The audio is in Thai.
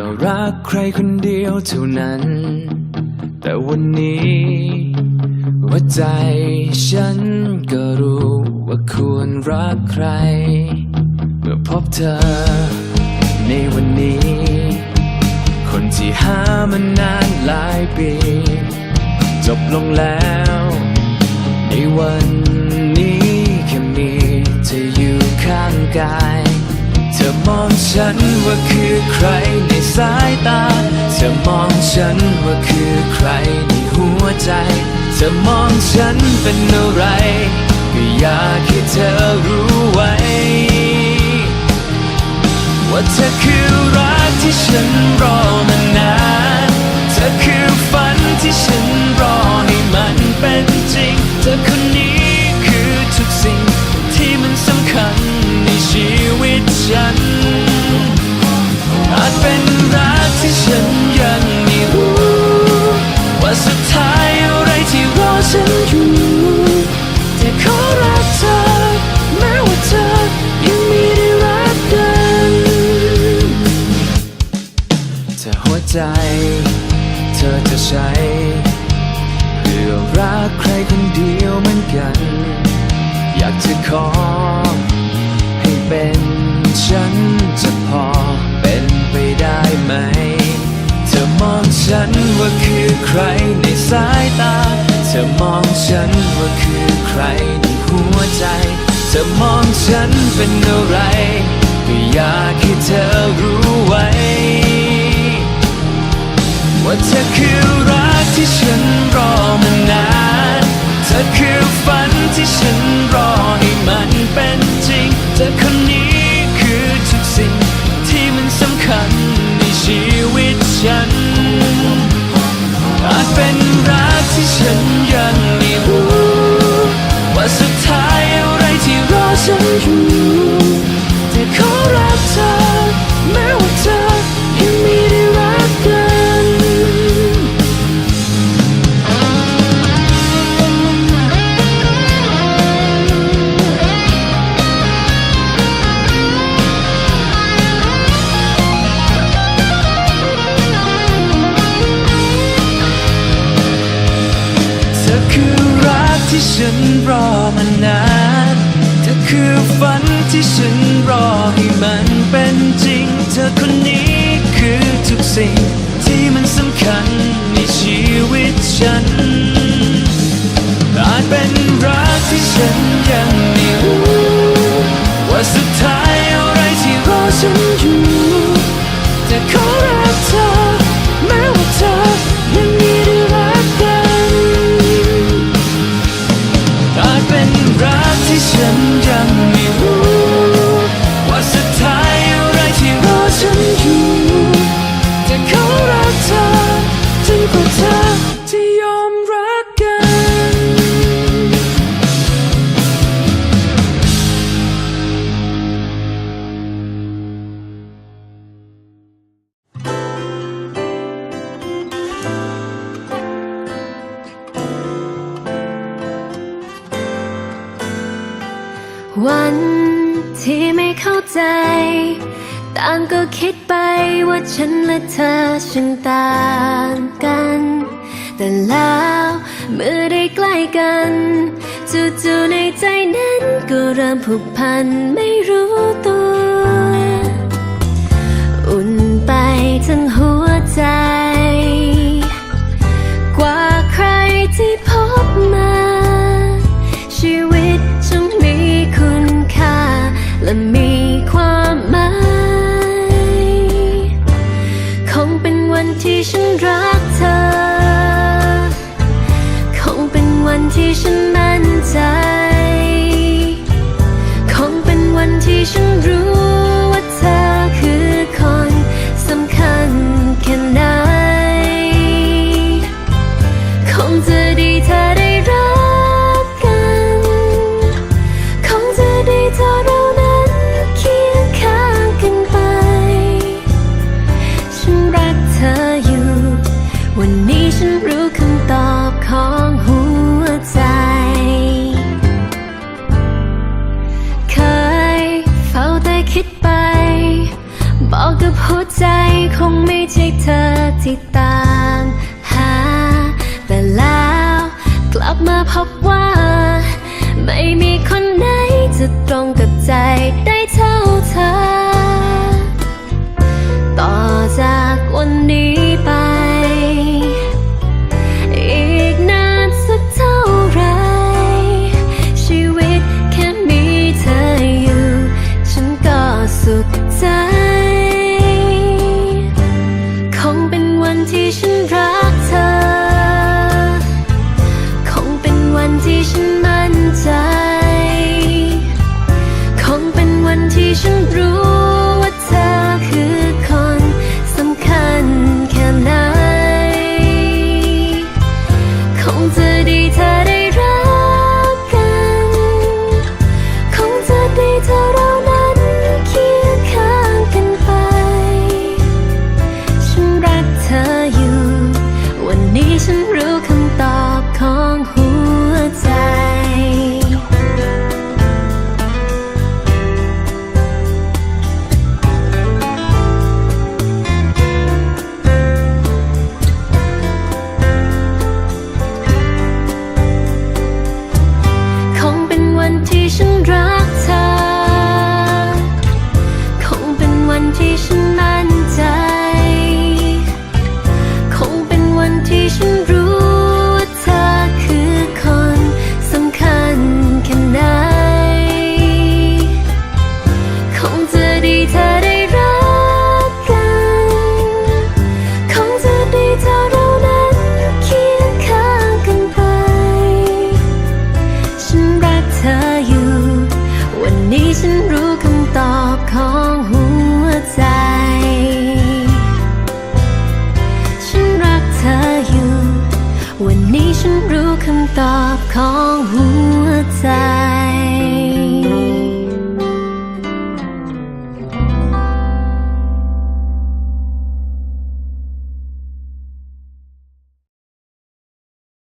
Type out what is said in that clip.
อรักใครคนเดียวเท่านั้น แต่วันนี้หัวใจฉันก็รู้ว่าควรรักใคร เมื่อพบเธอ ในวันนี้ คนที่หามานานหลายปี จบลงแล้ว ในวันนี้แค่มีเธออยู่ข้างกาย เธอมองฉันว่าคือใคร สายตา เธอมองฉันว่าคือใครในหัวใจ เธอมองฉันเป็นอะไรก็อยากให้เธอรู้ไว้ ว่าเธอคือรักที่ฉันรอมานาน เธอคือฝันที่ฉันรอให้มันเป็นจริง เธอคนนี้คือทุกสิ่ง ใจ เธอจะใช้เพื่อรักใครคนเดียวเหมือนกัน อยากจะขอ ให้เป็นฉันจะพอเป็นไปได้ไหม เธอมองฉันว่าคือใครในสายตา เธอมองฉันว่าคือใครในหัวใจ เธอมองฉันเป็นอะไรก็อยากให้เธอรู้ ว่าเธอคือรักที่ฉันรอมานาน เธอคือฝันที่ฉันรอให้มันเป็นจริง เธอคน ที่ฉันรอให้มันเป็นจริง เธอคนนี้คือทุกสิ่ง ที่มันสำคัญในชีวิตฉัน อาจเป็นรักที่ฉันยังไม่รู้ว่าสุด ที่ไม่เข้าใจ ต่างก็คิดไปว่าฉันและเธอช่างต่างกัน แต่แล้วเมื่อได้ใกล้กันจู่ๆในใจนั้นก็เริ่มผูกพันไม่รู้ตัว อุ่นไปทั้งหัวใจ 生转。ำตอบของหัวใจ